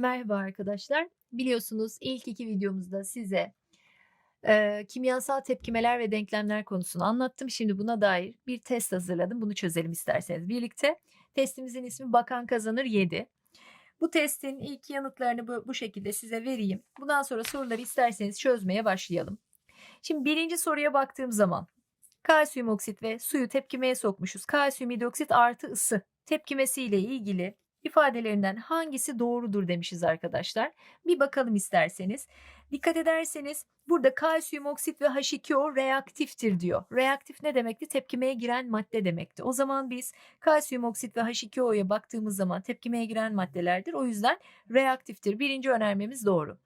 Merhaba arkadaşlar. Biliyorsunuz ilk iki videomuzda size eee, kimyasal tepkimeler ve denklemler konusunu anlattım. Şimdi buna dair bir test hazırladım. Bunu çözelim isterseniz birlikte. Testimizin ismi Bakan Kazanır 7. Bu testin ilk yanıtlarını bu, bu şekilde size vereyim. Bundan sonra soruları isterseniz çözmeye başlayalım. Şimdi birinci soruya baktığım zaman kalsiyum oksit ve suyu tepkimeye sokmuşuz. Kalsiyum hidroksit artı ısı tepkimesiyle ilgili ifadelerinden hangisi doğrudur demişiz arkadaşlar. Bir bakalım isterseniz. Dikkat ederseniz burada kalsiyum oksit ve H2O reaktiftir diyor. Reaktif ne demekti? Tepkimeye giren madde demekti. O zaman biz kalsiyum oksit ve H2O'ya baktığımız zaman tepkimeye giren maddelerdir. O yüzden reaktiftir. Birinci önermemiz doğru.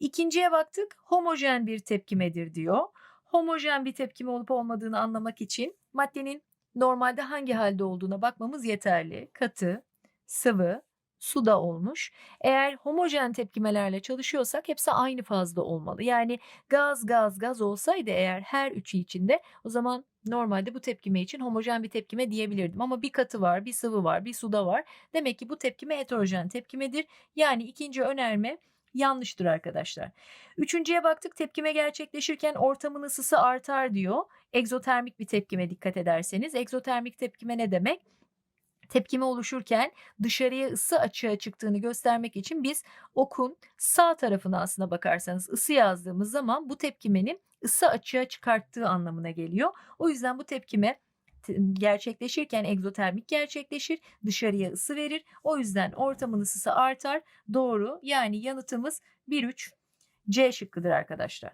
İkinciye baktık. Homojen bir tepkimedir diyor. Homojen bir tepkime olup olmadığını anlamak için maddenin normalde hangi halde olduğuna bakmamız yeterli. Katı, sıvı, suda olmuş. Eğer homojen tepkimelerle çalışıyorsak hepsi aynı fazda olmalı. Yani gaz gaz gaz olsaydı eğer her üçü içinde o zaman normalde bu tepkime için homojen bir tepkime diyebilirdim. Ama bir katı var, bir sıvı var, bir suda var. Demek ki bu tepkime heterojen tepkimedir. Yani ikinci önerme yanlıştır arkadaşlar. Üçüncüye baktık tepkime gerçekleşirken ortamın ısısı artar diyor. Egzotermik bir tepkime dikkat ederseniz. Egzotermik tepkime ne demek? Tepkime oluşurken dışarıya ısı açığa çıktığını göstermek için biz okun sağ tarafına aslına bakarsanız ısı yazdığımız zaman bu tepkimenin ısı açığa çıkarttığı anlamına geliyor. O yüzden bu tepkime gerçekleşirken egzotermik gerçekleşir, dışarıya ısı verir. O yüzden ortamın ısısı artar. Doğru. Yani yanıtımız 1-3 C şıkkıdır arkadaşlar.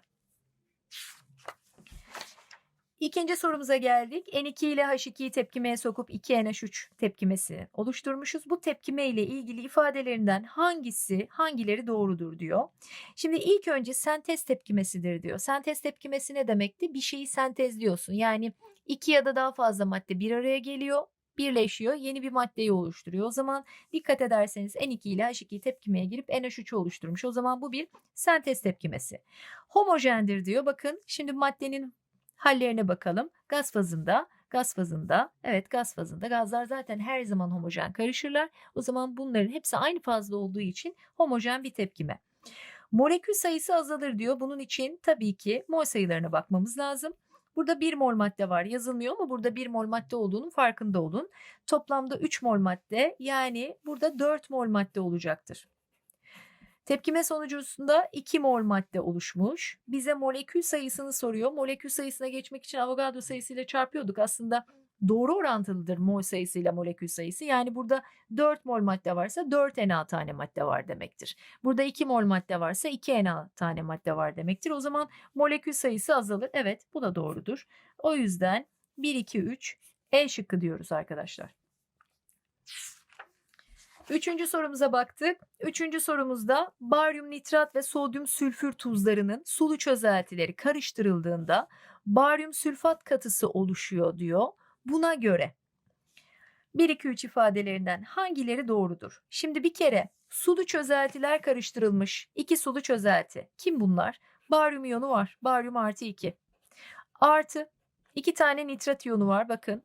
İkinci sorumuza geldik. N2 ile H2'yi tepkimeye sokup 2NH3 tepkimesi oluşturmuşuz. Bu tepkime ile ilgili ifadelerinden hangisi, hangileri doğrudur diyor. Şimdi ilk önce sentez tepkimesidir diyor. Sentez tepkimesi ne demekti? Bir şeyi sentezliyorsun. Yani iki ya da daha fazla madde bir araya geliyor birleşiyor, yeni bir maddeyi oluşturuyor. O zaman dikkat ederseniz N2 ile H2 tepkimeye girip NH3'ü oluşturmuş. O zaman bu bir sentez tepkimesi. Homojendir diyor. Bakın şimdi maddenin hallerine bakalım. Gaz fazında, gaz fazında, evet gaz fazında. Gazlar zaten her zaman homojen karışırlar. O zaman bunların hepsi aynı fazla olduğu için homojen bir tepkime. Molekül sayısı azalır diyor. Bunun için tabii ki mol sayılarına bakmamız lazım. Burada 1 mol madde var yazılmıyor ama burada 1 mol madde olduğunun farkında olun. Toplamda 3 mol madde yani burada 4 mol madde olacaktır. Tepkime sonucunda 2 mol madde oluşmuş. Bize molekül sayısını soruyor. Molekül sayısına geçmek için Avogadro sayısıyla çarpıyorduk. Aslında doğru orantılıdır mol sayısıyla molekül sayısı. Yani burada 4 mol madde varsa 4 Na tane madde var demektir. Burada 2 mol madde varsa 2 Na tane madde var demektir. O zaman molekül sayısı azalır. Evet bu da doğrudur. O yüzden 1, 2, 3 E şıkkı diyoruz arkadaşlar. Üçüncü sorumuza baktık. Üçüncü sorumuzda baryum nitrat ve sodyum sülfür tuzlarının sulu çözeltileri karıştırıldığında baryum sülfat katısı oluşuyor diyor. Buna göre 1 2 3 ifadelerinden hangileri doğrudur? Şimdi bir kere sulu çözeltiler karıştırılmış. İki sulu çözelti. Kim bunlar? Baryum iyonu var. Baryum artı 2. Artı iki tane nitrat iyonu var. Bakın.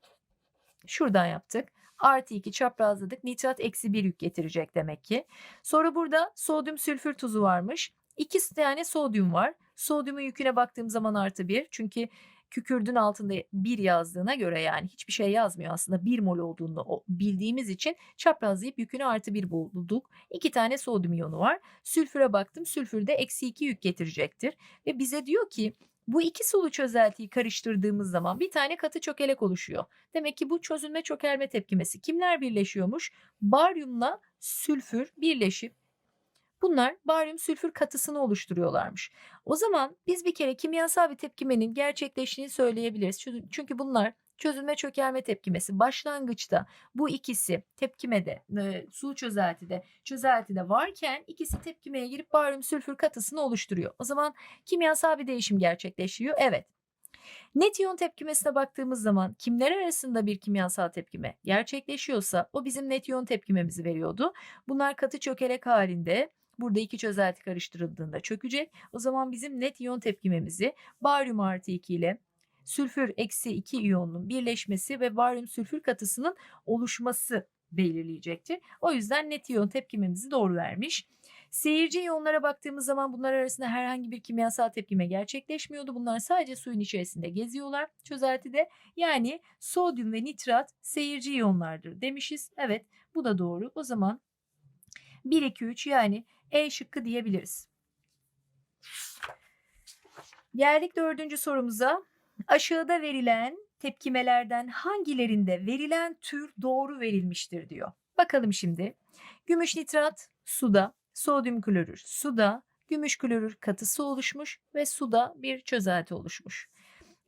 Şuradan yaptık artı 2 çaprazladık. Nitrat eksi 1 yük getirecek demek ki. Sonra burada sodyum sülfür tuzu varmış. 2 tane sodyum var. Sodyumun yüküne baktığım zaman artı 1. Çünkü kükürdün altında 1 yazdığına göre yani hiçbir şey yazmıyor aslında 1 mol olduğunu bildiğimiz için çaprazlayıp yükünü artı 1 bulduk. 2 tane sodyum iyonu var. Sülfüre baktım. Sülfürde eksi 2 yük getirecektir. Ve bize diyor ki bu iki sulu çözeltiyi karıştırdığımız zaman bir tane katı çökelek oluşuyor. Demek ki bu çözünme çökelme tepkimesi. Kimler birleşiyormuş? Baryumla sülfür birleşip bunlar baryum sülfür katısını oluşturuyorlarmış. O zaman biz bir kere kimyasal bir tepkimenin gerçekleştiğini söyleyebiliriz. Çünkü bunlar çözülme çökelme tepkimesi başlangıçta bu ikisi tepkimede e, su çözeltide çözeltide varken ikisi tepkimeye girip baryum sülfür katısını oluşturuyor. O zaman kimyasal bir değişim gerçekleşiyor. Evet. Net iyon tepkimesine baktığımız zaman kimler arasında bir kimyasal tepkime gerçekleşiyorsa o bizim net iyon tepkimemizi veriyordu. Bunlar katı çökelek halinde Burada iki çözelti karıştırıldığında çökecek. O zaman bizim net iyon tepkimemizi baryum artı 2 ile sülfür eksi 2 iyonunun birleşmesi ve baryum sülfür katısının oluşması belirleyecektir. O yüzden net iyon tepkimemizi doğru vermiş. Seyirci iyonlara baktığımız zaman bunlar arasında herhangi bir kimyasal tepkime gerçekleşmiyordu. Bunlar sadece suyun içerisinde geziyorlar çözeltide. Yani sodyum ve nitrat seyirci iyonlardır demişiz. Evet bu da doğru. O zaman 1, 2, 3 yani E şıkkı diyebiliriz. Geldik dördüncü sorumuza. Aşağıda verilen tepkimelerden hangilerinde verilen tür doğru verilmiştir diyor. Bakalım şimdi. Gümüş nitrat suda, sodyum klorür suda, gümüş klorür katısı oluşmuş ve suda bir çözelti oluşmuş.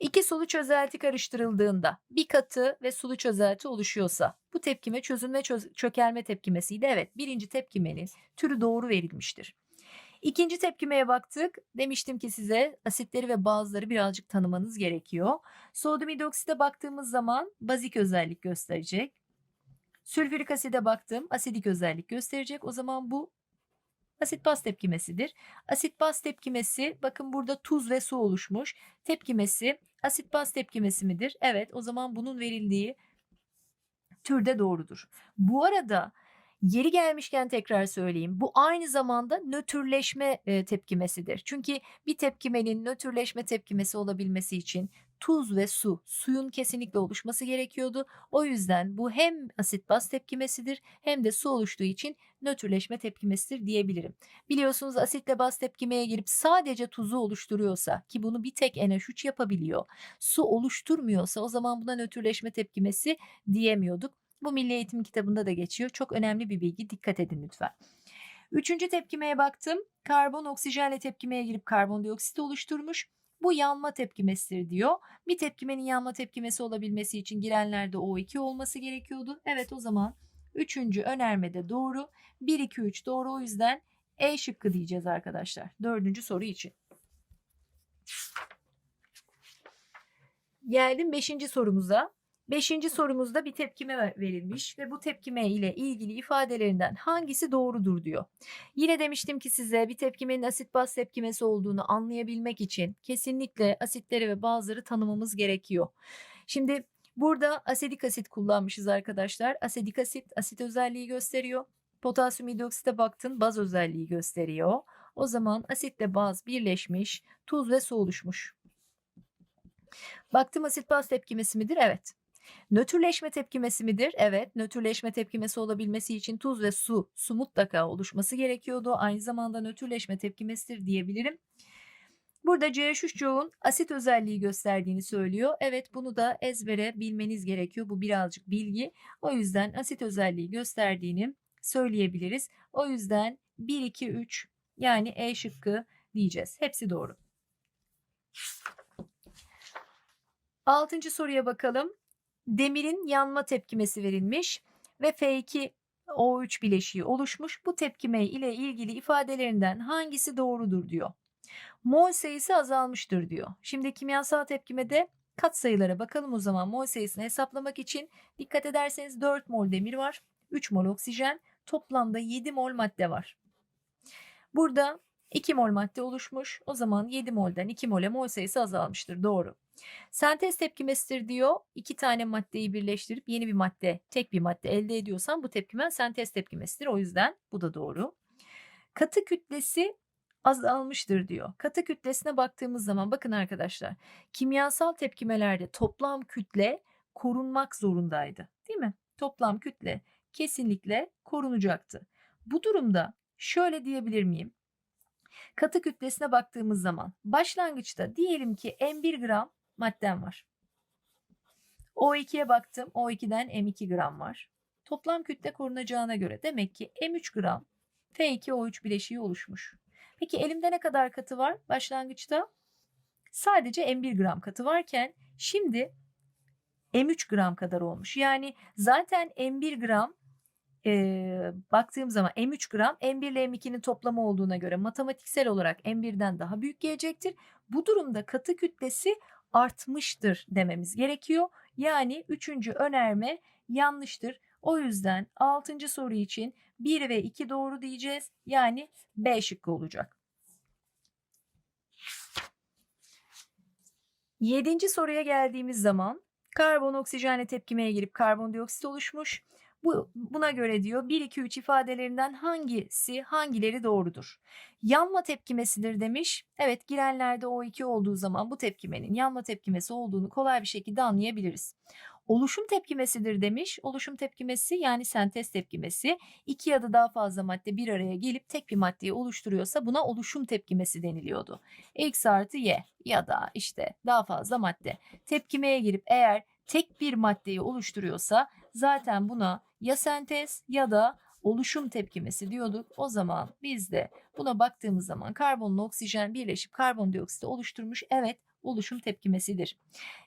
İki sulu çözelti karıştırıldığında bir katı ve sulu çözelti oluşuyorsa bu tepkime çözünme çöz- çökelme tepkimesiydi. Evet birinci tepkimenin türü doğru verilmiştir. İkinci tepkimeye baktık. Demiştim ki size asitleri ve bazıları birazcık tanımanız gerekiyor. Sodyum hidroksite baktığımız zaman bazik özellik gösterecek. Sülfürik aside baktım asidik özellik gösterecek. O zaman bu asit baz tepkimesidir. Asit baz tepkimesi bakın burada tuz ve su oluşmuş. Tepkimesi asit baz tepkimesi midir? Evet o zaman bunun verildiği türde doğrudur. Bu arada Yeri gelmişken tekrar söyleyeyim. Bu aynı zamanda nötrleşme tepkimesidir. Çünkü bir tepkimenin nötrleşme tepkimesi olabilmesi için tuz ve su, suyun kesinlikle oluşması gerekiyordu. O yüzden bu hem asit baz tepkimesidir hem de su oluştuğu için nötrleşme tepkimesidir diyebilirim. Biliyorsunuz asitle baz tepkimeye girip sadece tuzu oluşturuyorsa ki bunu bir tek NH3 yapabiliyor. Su oluşturmuyorsa o zaman buna nötrleşme tepkimesi diyemiyorduk. Bu Milli Eğitim kitabında da geçiyor. Çok önemli bir bilgi. Dikkat edin lütfen. Üçüncü tepkimeye baktım. Karbon oksijenle tepkimeye girip karbondioksit oluşturmuş. Bu yanma tepkimesidir diyor. Bir tepkimenin yanma tepkimesi olabilmesi için girenlerde O2 olması gerekiyordu. Evet o zaman üçüncü önermede doğru. 1, 2, 3 doğru o yüzden E şıkkı diyeceğiz arkadaşlar. Dördüncü soru için. Geldim beşinci sorumuza. Beşinci sorumuzda bir tepkime ver- verilmiş ve bu tepkime ile ilgili ifadelerinden hangisi doğrudur diyor. Yine demiştim ki size bir tepkimenin asit baz tepkimesi olduğunu anlayabilmek için kesinlikle asitleri ve bazıları tanımamız gerekiyor. Şimdi burada asedik asit kullanmışız arkadaşlar. Asedik asit asit özelliği gösteriyor. Potasyum hidroksite baktın baz özelliği gösteriyor. O zaman asitle baz birleşmiş, tuz ve su oluşmuş. Baktım asit baz tepkimesi midir? Evet. Nötrleşme tepkimesi midir? Evet. Nötrleşme tepkimesi olabilmesi için tuz ve su, su mutlaka oluşması gerekiyordu. Aynı zamanda nötrleşme tepkimesidir diyebilirim. Burada CH3CO'nun asit özelliği gösterdiğini söylüyor. Evet bunu da ezbere bilmeniz gerekiyor. Bu birazcık bilgi. O yüzden asit özelliği gösterdiğini söyleyebiliriz. O yüzden 1, 2, 3 yani E şıkkı diyeceğiz. Hepsi doğru. Altıncı soruya bakalım. Demirin yanma tepkimesi verilmiş ve F2O3 bileşiği oluşmuş. Bu tepkime ile ilgili ifadelerinden hangisi doğrudur diyor. Mol sayısı azalmıştır diyor. Şimdi kimyasal tepkimede kat sayılara bakalım o zaman mol sayısını hesaplamak için dikkat ederseniz 4 mol demir var, 3 mol oksijen, toplamda 7 mol madde var. Burada 2 mol madde oluşmuş. O zaman 7 molden 2 mole mol sayısı azalmıştır. Doğru. Sentez tepkimesidir diyor. İki tane maddeyi birleştirip yeni bir madde, tek bir madde elde ediyorsan bu tepkime sentez tepkimesidir. O yüzden bu da doğru. Katı kütlesi azalmıştır diyor. Katı kütlesine baktığımız zaman bakın arkadaşlar kimyasal tepkimelerde toplam kütle korunmak zorundaydı. Değil mi? Toplam kütle kesinlikle korunacaktı. Bu durumda şöyle diyebilir miyim? Katı kütlesine baktığımız zaman başlangıçta diyelim ki M1 gram maddem var. O2'ye baktım. O2'den M2 gram var. Toplam kütle korunacağına göre demek ki M3 gram F2O3 bileşiği oluşmuş. Peki elimde ne kadar katı var? Başlangıçta sadece M1 gram katı varken şimdi M3 gram kadar olmuş. Yani zaten M1 gram e, baktığım zaman M3 gram M1 ile M2'nin toplamı olduğuna göre matematiksel olarak M1'den daha büyük gelecektir. Bu durumda katı kütlesi artmıştır dememiz gerekiyor. Yani üçüncü önerme yanlıştır. O yüzden 6. soru için 1 ve 2 doğru diyeceğiz. Yani B şıkkı olacak. 7. soruya geldiğimiz zaman karbon oksijenle tepkimeye girip karbondioksit oluşmuş. Bu, buna göre diyor 1, 2, 3 ifadelerinden hangisi hangileri doğrudur? Yanma tepkimesidir demiş. Evet girenlerde O2 olduğu zaman bu tepkimenin yanma tepkimesi olduğunu kolay bir şekilde anlayabiliriz. Oluşum tepkimesidir demiş. Oluşum tepkimesi yani sentez tepkimesi. İki ya da daha fazla madde bir araya gelip tek bir maddeyi oluşturuyorsa buna oluşum tepkimesi deniliyordu. X artı Y ya da işte daha fazla madde. Tepkimeye girip eğer tek bir maddeyi oluşturuyorsa zaten buna ya sentez ya da oluşum tepkimesi diyorduk. O zaman biz de buna baktığımız zaman karbonla oksijen birleşip karbondioksit oluşturmuş. Evet oluşum tepkimesidir.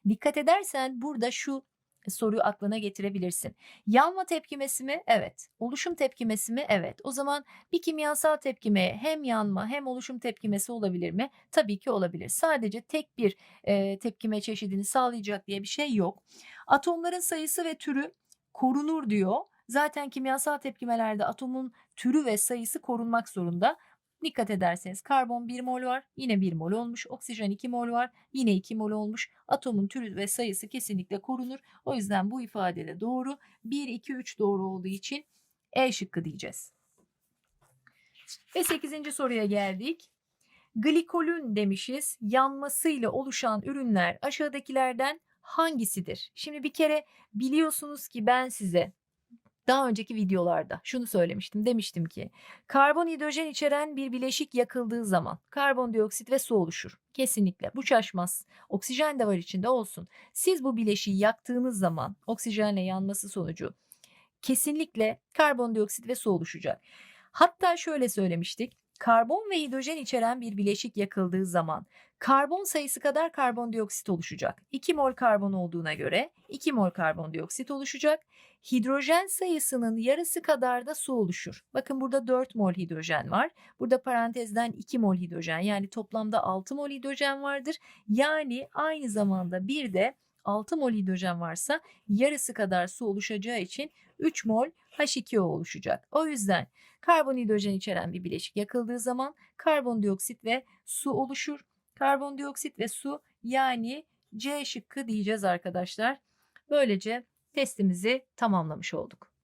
Dikkat edersen burada şu soruyu aklına getirebilirsin. Yanma tepkimesi mi? Evet. Oluşum tepkimesi mi? Evet. O zaman bir kimyasal tepkimeye hem yanma hem oluşum tepkimesi olabilir mi? Tabii ki olabilir. Sadece tek bir e, tepkime çeşidini sağlayacak diye bir şey yok. Atomların sayısı ve türü korunur diyor. Zaten kimyasal tepkimelerde atomun türü ve sayısı korunmak zorunda. Dikkat ederseniz karbon 1 mol var yine 1 mol olmuş. Oksijen 2 mol var yine 2 mol olmuş. Atomun türü ve sayısı kesinlikle korunur. O yüzden bu ifade de doğru. 1, 2, 3 doğru olduğu için E şıkkı diyeceğiz. Ve 8. soruya geldik. Glikolün demişiz. Yanmasıyla oluşan ürünler aşağıdakilerden hangisidir? Şimdi bir kere biliyorsunuz ki ben size daha önceki videolarda şunu söylemiştim. Demiştim ki karbon hidrojen içeren bir bileşik yakıldığı zaman karbondioksit ve su oluşur. Kesinlikle bu şaşmaz. Oksijen de var içinde olsun. Siz bu bileşiği yaktığınız zaman oksijenle yanması sonucu kesinlikle karbondioksit ve su oluşacak. Hatta şöyle söylemiştik. Karbon ve hidrojen içeren bir bileşik yakıldığı zaman karbon sayısı kadar karbondioksit oluşacak. 2 mol karbon olduğuna göre 2 mol karbondioksit oluşacak. Hidrojen sayısının yarısı kadar da su oluşur. Bakın burada 4 mol hidrojen var. Burada parantezden 2 mol hidrojen yani toplamda 6 mol hidrojen vardır. Yani aynı zamanda bir de 6 mol hidrojen varsa yarısı kadar su oluşacağı için 3 mol H2O oluşacak. O yüzden karbonhidrojen içeren bir bileşik yakıldığı zaman karbondioksit ve su oluşur. Karbondioksit ve su yani C şıkkı diyeceğiz arkadaşlar. Böylece testimizi tamamlamış olduk.